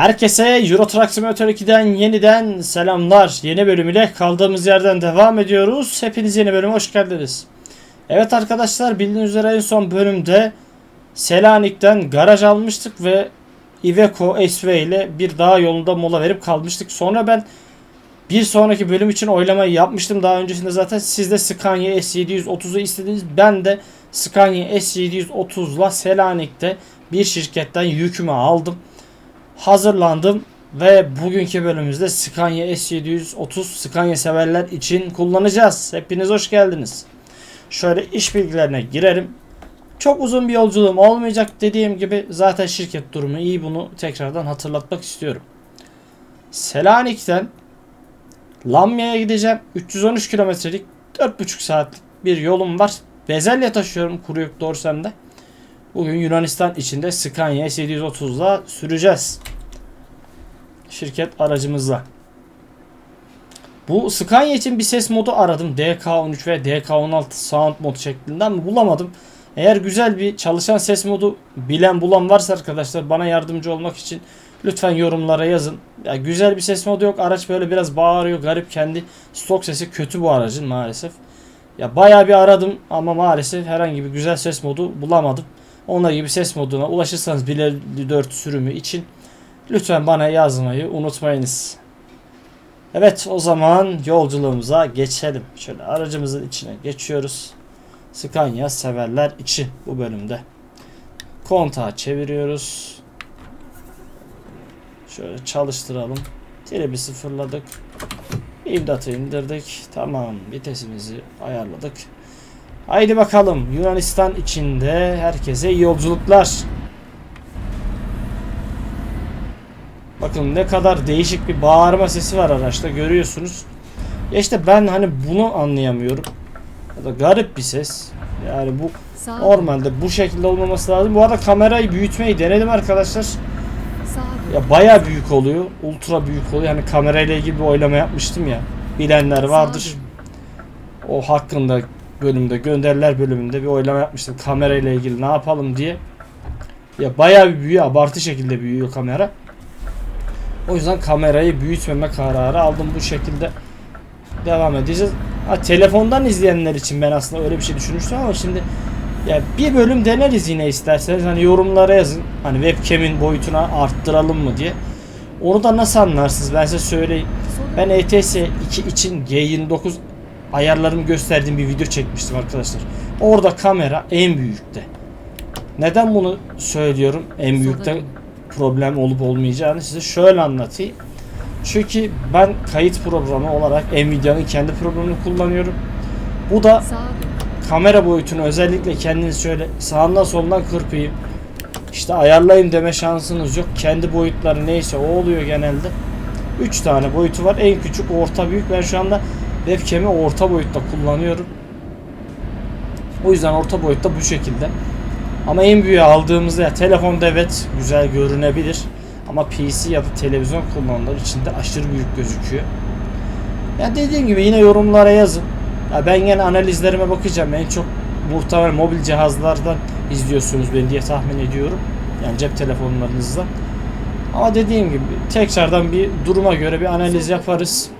Herkese Euro Truck Simulator 2'den yeniden selamlar. Yeni bölümüyle kaldığımız yerden devam ediyoruz. Hepiniz yeni bölüme hoş geldiniz. Evet arkadaşlar bildiğiniz üzere en son bölümde Selanik'ten garaj almıştık ve Iveco SV ile bir dağ yolunda mola verip kalmıştık. Sonra ben bir sonraki bölüm için oylamayı yapmıştım. Daha öncesinde zaten siz de Scania S730'u istediniz. Ben de Scania S730'la Selanik'te bir şirketten yükümü aldım hazırlandım ve bugünkü bölümümüzde Scania S730 Scania severler için kullanacağız. Hepiniz hoş geldiniz. Şöyle iş bilgilerine girelim. Çok uzun bir yolculuğum olmayacak dediğim gibi zaten şirket durumu iyi bunu tekrardan hatırlatmak istiyorum. Selanik'ten Lamya'ya gideceğim. 313 kilometrelik 4,5 saatlik bir yolum var. Bezelye taşıyorum kuru yük dorsemde. Bugün Yunanistan içinde Scania S730'la süreceğiz. Şirket aracımızla. Bu Scania için bir ses modu aradım. DK13 ve DK16 sound mod şeklinde ama bulamadım. Eğer güzel bir çalışan ses modu bilen bulan varsa arkadaşlar bana yardımcı olmak için lütfen yorumlara yazın. Ya güzel bir ses modu yok. Araç böyle biraz bağırıyor. Garip kendi stok sesi kötü bu aracın maalesef. Ya bayağı bir aradım ama maalesef herhangi bir güzel ses modu bulamadım. Onlar gibi ses moduna ulaşırsanız 154 sürümü için lütfen bana yazmayı unutmayınız. Evet o zaman yolculuğumuza geçelim. Şöyle aracımızın içine geçiyoruz. Scania severler için bu bölümde. Kontağı çeviriyoruz. Şöyle çalıştıralım. Tribi sıfırladık. İmdatı indirdik. Tamam vitesimizi ayarladık. Haydi bakalım Yunanistan içinde herkese iyi yolculuklar. Bakın ne kadar değişik bir bağırma sesi var araçta görüyorsunuz. Ya işte ben hani bunu anlayamıyorum. Ya da garip bir ses. Yani bu normalde bu şekilde olmaması lazım. Bu arada kamerayı büyütmeyi denedim arkadaşlar. Ya baya büyük oluyor. Ultra büyük oluyor. Hani kamerayla ilgili bir oylama yapmıştım ya. Bilenler vardır. O hakkında bölümde gönderiler bölümünde bir oylama yapmıştım kamerayla ilgili ne yapalım diye. Ya bayağı bir büyüyor abartı şekilde büyüyor kamera. O yüzden kamerayı büyütmeme kararı aldım bu şekilde devam edeceğiz. Ha, telefondan izleyenler için ben aslında öyle bir şey düşünmüştüm ama şimdi ya bir bölüm deneriz yine isterseniz hani yorumlara yazın. Hani webcam'in boyutuna arttıralım mı diye. Onu da nasıl anlarsınız ben size söyleyeyim. Ben ETS 2 için G29 ayarlarımı gösterdiğim bir video çekmiştim arkadaşlar. Orada kamera en büyükte. Neden bunu söylüyorum? En büyükte problem olup olmayacağını size şöyle anlatayım. Çünkü ben kayıt programı olarak Nvidia'nın kendi programını kullanıyorum. Bu da kamera boyutunu özellikle kendiniz şöyle sağından solundan kırpayım. İşte ayarlayayım deme şansınız yok. Kendi boyutları neyse o oluyor genelde. 3 tane boyutu var. En küçük, orta, büyük. Ben şu anda webcam'i orta boyutta kullanıyorum. O yüzden orta boyutta bu şekilde. Ama en büyüğü aldığımızda ya telefonda evet güzel görünebilir. Ama PC ya da televizyon kullananlar için de aşırı büyük gözüküyor. Ya dediğim gibi yine yorumlara yazın. Ya ben yine analizlerime bakacağım. En çok muhtemelen mobil cihazlardan izliyorsunuz beni diye tahmin ediyorum. Yani cep telefonlarınızdan. Ama dediğim gibi tekrardan bir duruma göre bir analiz yaparız.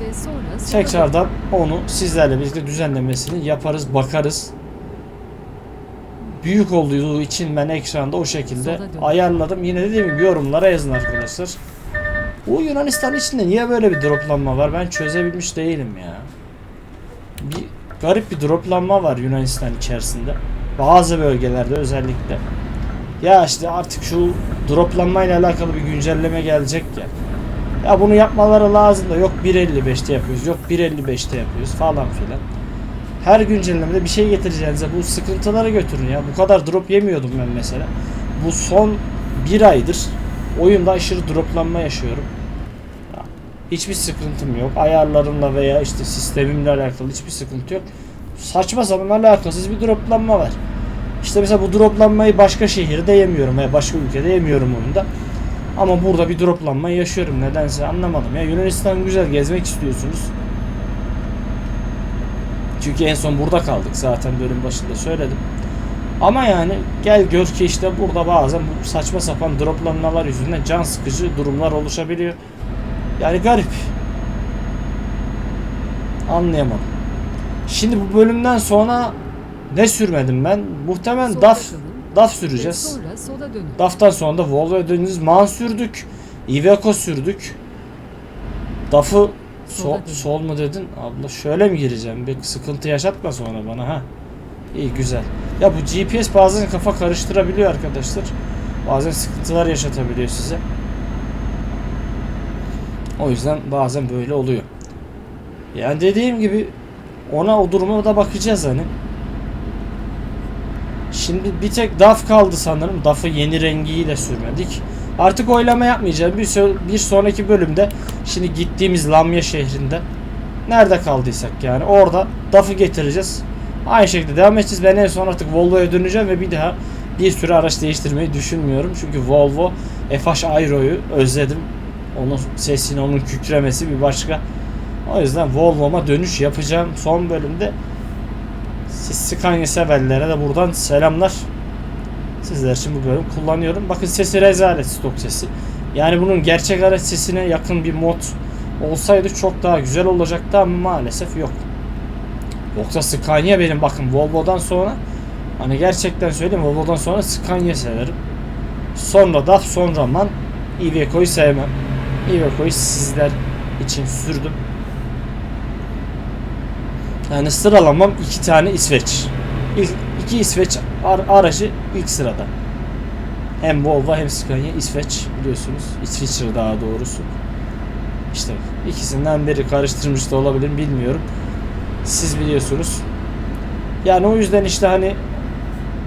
Ve sonra Tekrardan onu sizlerle birlikte düzenlemesini yaparız, bakarız. Büyük olduğu için ben ekranda o şekilde ayarladım. Yine dediğim gibi yorumlara yazın arkadaşlar. Bu Yunanistan içinde niye böyle bir droplanma var ben çözebilmiş değilim ya. Bir garip bir droplanma var Yunanistan içerisinde. Bazı bölgelerde özellikle. Ya işte artık şu droplanmayla alakalı bir güncelleme gelecek ya. Ya bunu yapmaları lazım da yok 1.55'te yapıyoruz, yok 1.55'te yapıyoruz falan filan. Her güncellemede bir şey getireceğinize bu sıkıntıları götürün ya. Bu kadar drop yemiyordum ben mesela. Bu son bir aydır oyunda aşırı droplanma yaşıyorum. Ya, hiçbir sıkıntım yok. Ayarlarımla veya işte sistemimle alakalı hiçbir sıkıntı yok. Saçma sapan alakasız bir droplanma var. İşte mesela bu droplanmayı başka şehirde yemiyorum veya başka ülkede yemiyorum oyunda. Ama burada bir droplanma yaşıyorum nedense anlamadım. Ya Yunanistan güzel gezmek istiyorsunuz. Çünkü en son burada kaldık zaten bölüm başında söyledim. Ama yani gel gör ki işte burada bazen bu saçma sapan droplanmalar yüzünden can sıkıcı durumlar oluşabiliyor. Yani garip. Anlayamadım. Şimdi bu bölümden sonra ne sürmedim ben? Muhtemelen DAF DAF süreceğiz. DAF'tan sonra da Volvo'ya döneceğiz. MAN sürdük. Iveco sürdük. DAF'ı sol, sol mu dedin? Abla şöyle mi gireceğim? Bir sıkıntı yaşatma sonra bana ha. İyi güzel. Ya bu GPS bazen kafa karıştırabiliyor arkadaşlar. Bazen sıkıntılar yaşatabiliyor size. O yüzden bazen böyle oluyor. Yani dediğim gibi ona o duruma da bakacağız hani. Şimdi bir tek DAF kaldı sanırım. DAF'ı yeni rengiyle sürmedik. Artık oylama yapmayacağım. Bir, bir sonraki bölümde şimdi gittiğimiz Lamya şehrinde nerede kaldıysak yani orada DAF'ı getireceğiz. Aynı şekilde devam edeceğiz. Ben en son artık Volvo'ya döneceğim ve bir daha bir sürü araç değiştirmeyi düşünmüyorum. Çünkü Volvo FH Aero'yu özledim. Onun sesini, onun kükremesi bir başka. O yüzden Volvo'ma dönüş yapacağım son bölümde. Siz Scania severlere de buradan selamlar. Sizler için bu bölüm kullanıyorum. Bakın sesi rezalet stok sesi. Yani bunun gerçek araç sesine yakın bir mod olsaydı çok daha güzel olacaktı ama maalesef yok. Yoksa Scania benim bakın Volvo'dan sonra hani gerçekten söyleyeyim Volvo'dan sonra Scania severim. Sonra DAF sonra MAN Iveco'yu sevmem. Iveco'yu sizler için sürdüm. Yani sıralamam iki tane İsveç. İlk, iki İsveç ar- aracı ilk sırada. Hem Volvo hem Scania İsveç biliyorsunuz. İsviçre daha doğrusu. İşte ikisinden biri karıştırmış da olabilir bilmiyorum. Siz biliyorsunuz. Yani o yüzden işte hani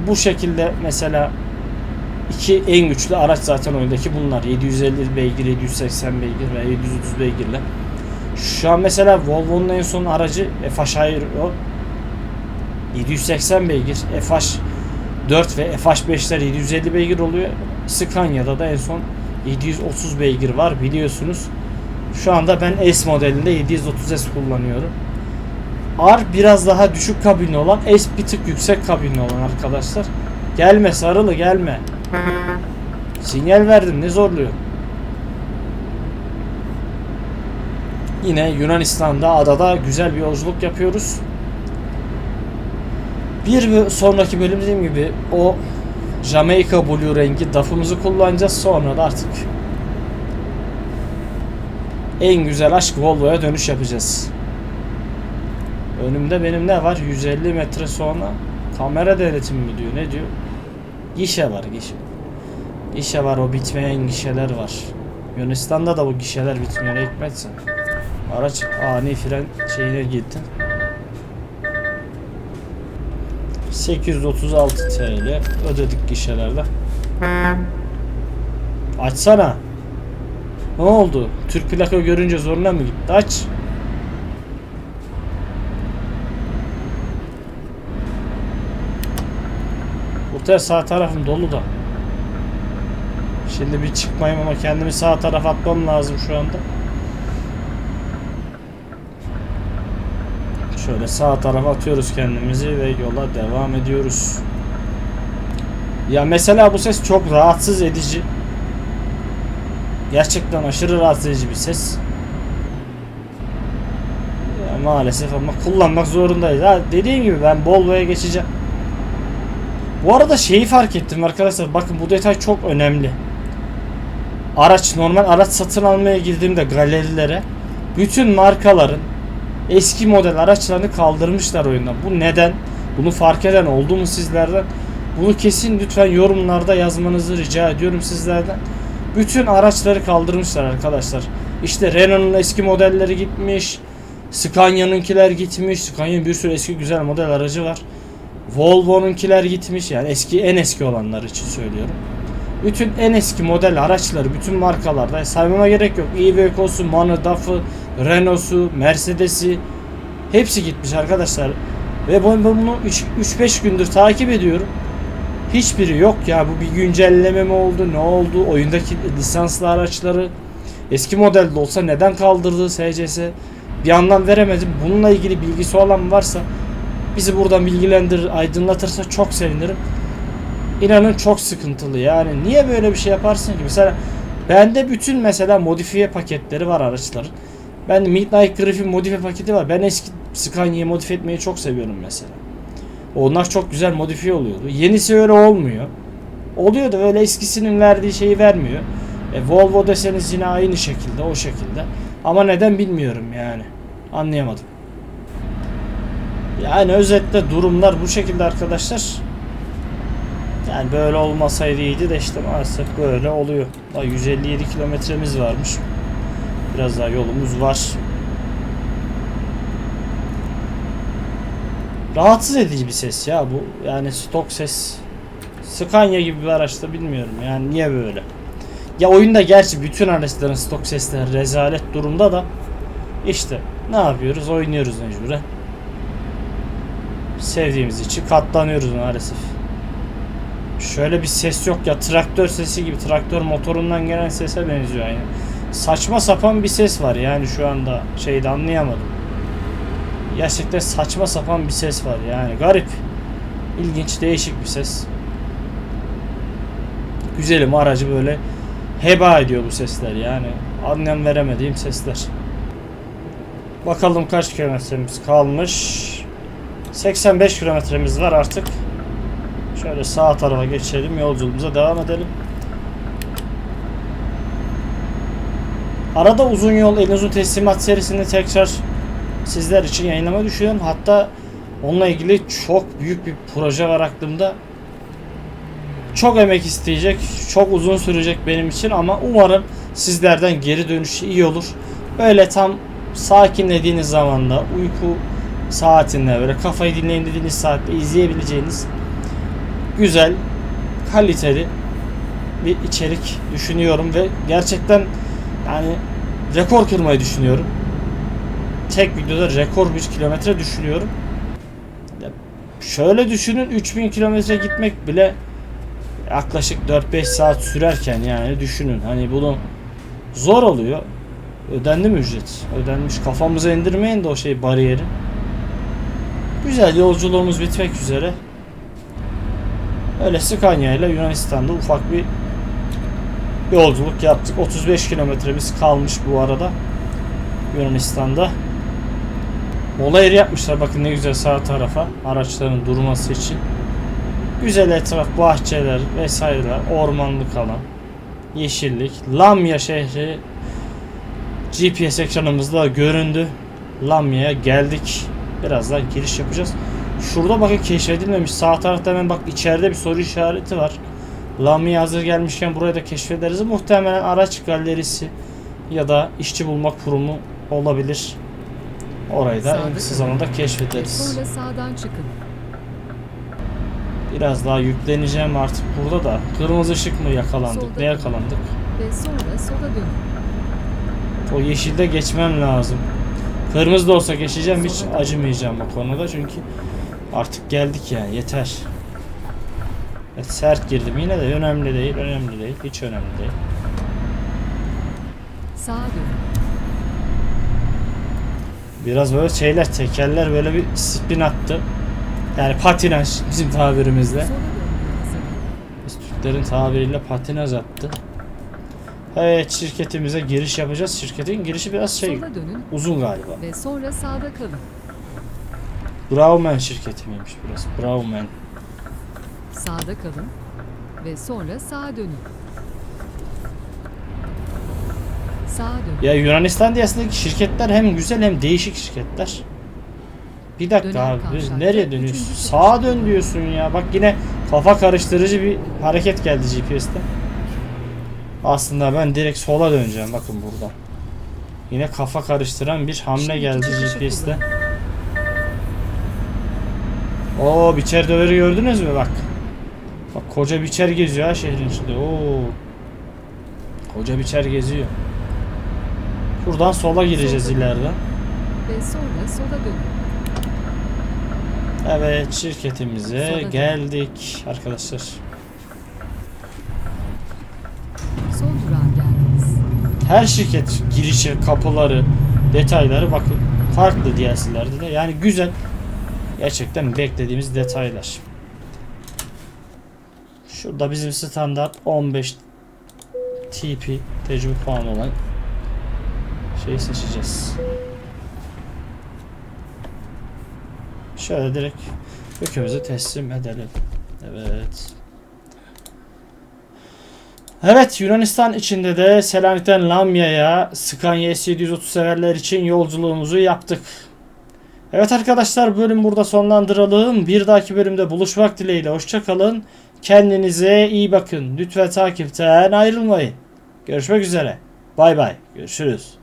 bu şekilde mesela iki en güçlü araç zaten oyundaki bunlar. 750 beygir, 780 beygir ve 730 beygirle. Şu an mesela Volvo'nun en son aracı FH Aero 780 beygir. FH 4 ve FH 5'ler 750 beygir oluyor. Scania'da da en son 730 beygir var biliyorsunuz. Şu anda ben S modelinde 730S kullanıyorum. R biraz daha düşük kabinli olan, S bir tık yüksek kabinli olan arkadaşlar. Gelme sarılı gelme. Sinyal verdim ne zorluyor. Yine Yunanistan'da adada güzel bir yolculuk yapıyoruz. Bir sonraki bölüm dediğim gibi o Jamaica Blue rengi DAF'ımızı kullanacağız. Sonra da artık en güzel aşk Volvo'ya dönüş yapacağız. Önümde benim ne var? 150 metre sonra kamera denetimi mi diyor? Ne diyor? Gişe var gişe. Gişe var o bitmeyen gişeler var. Yunanistan'da da bu gişeler bitmiyor. Hikmetse. Araç ani fren şeyine gitti. 836 TL ödedik gişelerde. Açsana. Ne oldu? Türk plaka görünce zoruna mı gitti? Aç. Muhtemelen sağ tarafım dolu da. Şimdi bir çıkmayayım ama kendimi sağ tarafa atmam lazım şu anda. Şöyle sağ tarafa atıyoruz kendimizi ve yola devam ediyoruz. Ya mesela bu ses çok rahatsız edici. Gerçekten aşırı rahatsız edici bir ses. Ya maalesef ama kullanmak zorundayız. Ha, dediğim gibi ben Volvo'ya geçeceğim. Bu arada şeyi fark ettim arkadaşlar. Bakın bu detay çok önemli. Araç normal araç satın almaya girdiğimde galerilere bütün markaların eski model araçlarını kaldırmışlar oyundan. Bu neden? Bunu fark eden oldu mu sizlerden? Bunu kesin lütfen yorumlarda yazmanızı rica ediyorum sizlerden. Bütün araçları kaldırmışlar arkadaşlar. İşte Renault'un eski modelleri gitmiş. Scania'nınkiler gitmiş. Scania'nın bir sürü eski güzel model aracı var. Volvo'nunkiler gitmiş. Yani eski en eski olanlar için söylüyorum. Bütün en eski model araçları bütün markalarda saymama gerek yok. Iveco'su, MAN'ı, DAF'ı, Renault'su, Mercedes'i hepsi gitmiş arkadaşlar. Ve ben bunu 3-5 gündür takip ediyorum. Hiçbiri yok ya bu bir güncelleme mi oldu ne oldu oyundaki lisanslı araçları eski modelde olsa neden kaldırdı SCS bir anlam veremedim. Bununla ilgili bilgisi olan varsa bizi buradan bilgilendirir aydınlatırsa çok sevinirim. inanın çok sıkıntılı. Yani niye böyle bir şey yaparsın ki? Mesela bende bütün mesela modifiye paketleri var araçların. Ben Midnight Griffin modifiye paketi var. Ben eski Scania'yı modifiye etmeyi çok seviyorum mesela. Onlar çok güzel modifiye oluyordu. Yenisi öyle olmuyor. Oluyor da öyle eskisinin verdiği şeyi vermiyor. E, Volvo deseniz yine aynı şekilde o şekilde. Ama neden bilmiyorum yani. Anlayamadım. Yani özetle durumlar bu şekilde arkadaşlar. Yani böyle olmasaydı iyiydi de işte maalesef böyle oluyor. Daha 157 kilometremiz varmış. Biraz daha yolumuz var. Rahatsız edici bir ses ya bu. Yani stok ses. Scania gibi bir araçta bilmiyorum yani niye böyle. Ya oyunda gerçi bütün araçların stok sesleri rezalet durumda da işte ne yapıyoruz oynuyoruz mecburen. Sevdiğimiz için katlanıyoruz maalesef. Şöyle bir ses yok ya traktör sesi gibi traktör motorundan gelen sese benziyor aynı. Saçma sapan bir ses var yani şu anda şeyde anlayamadım. Gerçekten saçma sapan bir ses var yani garip. İlginç değişik bir ses. Güzelim aracı böyle heba ediyor bu sesler yani. Anlam veremediğim sesler. Bakalım kaç kilometremiz kalmış. 85 kilometremiz var artık. Şöyle sağ tarafa geçelim. Yolculuğumuza devam edelim. Arada uzun yol en uzun teslimat serisini tekrar sizler için yayınlama düşünüyorum. Hatta onunla ilgili çok büyük bir proje var aklımda. Çok emek isteyecek, çok uzun sürecek benim için ama umarım sizlerden geri dönüşü iyi olur. Böyle tam sakinlediğiniz zamanda uyku saatinde böyle kafayı dinleyin dediğiniz saatte izleyebileceğiniz güzel, kaliteli bir içerik düşünüyorum ve gerçekten yani rekor kırmayı düşünüyorum. Tek videoda rekor bir kilometre düşünüyorum. Şöyle düşünün 3000 kilometre gitmek bile yaklaşık 4-5 saat sürerken yani düşünün hani bunu zor oluyor. Ödendi mi ücret? Ödenmiş. Kafamıza indirmeyin de o şey bariyeri. Güzel yolculuğumuz bitmek üzere. Öyle Scania ile Yunanistan'da ufak bir yolculuk yaptık. 35 kilometremiz kalmış bu arada. Yunanistan'da. Mola yeri yapmışlar bakın ne güzel sağ tarafa araçların durması için. Güzel etraf bahçeler vesaireler ormanlık alan yeşillik Lamya şehri GPS ekranımızda göründü. Lamya'ya geldik. Birazdan giriş yapacağız. Şurada bakın keşfedilmemiş. Sağ tarafta hemen bak içeride bir soru işareti var. Lamya hazır gelmişken burayı da keşfederiz. Muhtemelen araç galerisi ya da işçi bulma kurumu olabilir. Orayı da en kısa zamanda keşfederiz. sonra sağdan çıkın. Biraz daha yükleneceğim artık burada da. Kırmızı ışık mı yakalandık? Solda Ne yakalandık? Ve sonra sola dönün. O yeşilde geçmem lazım. Kırmızı da olsa geçeceğim hiç acımayacağım bu konuda çünkü artık geldik yani yeter. Evet, sert girdim yine de önemli değil önemli değil hiç önemli değil. Sağa dönün. Biraz böyle şeyler tekerler böyle bir spin attı. Yani patinaj bizim tabirimizle. Biz Türklerin tabiriyle patinaj attı. Evet şirketimize giriş yapacağız. Şirketin girişi biraz şey Sola dönün uzun galiba. ve sonra sağda kalın. Brauman şirketi miymiş burası? Brauman. Sağda kalın ve sonra sağa dönün. Sağa dönün. Ya Yunanistan diyasındaki şirketler hem güzel hem değişik şirketler. Bir dakika Döner abi biz kavşakta nereye üçüncü dönüyorsun? çıkış. Sağa dön diyorsun ya. Bak yine kafa karıştırıcı bir hareket geldi GPS'te. Aslında ben direkt sola döneceğim bakın burada. Yine kafa karıştıran bir hamle geldi GPS'te. Oo biçer döveri gördünüz mü bak. Bak koca biçer geziyor ha şehrin içinde. Oo. Koca biçer geziyor. Buradan sola gireceğiz Solda. ileriden. Ve sonra sola dönün. Evet şirketimize Sola dön. geldik arkadaşlar. Son durağa geldiniz. Her şirket girişi, kapıları, detayları bakın farklı DLC'lerde de. Yani güzel. Gerçekten beklediğimiz detaylar. Şurada bizim standart 15 TP tecrübe puanı olan şeyi seçeceğiz. Şöyle direkt yükümüzü teslim edelim. Evet. Evet Yunanistan içinde de Selanik'ten Lamya'ya Scania S730 severler için yolculuğumuzu yaptık. Evet arkadaşlar bölüm burada sonlandıralım. Bir dahaki bölümde buluşmak dileğiyle hoşçakalın. Kendinize iyi bakın. Lütfen takipten ayrılmayın. Görüşmek üzere. Bay bay. Görüşürüz.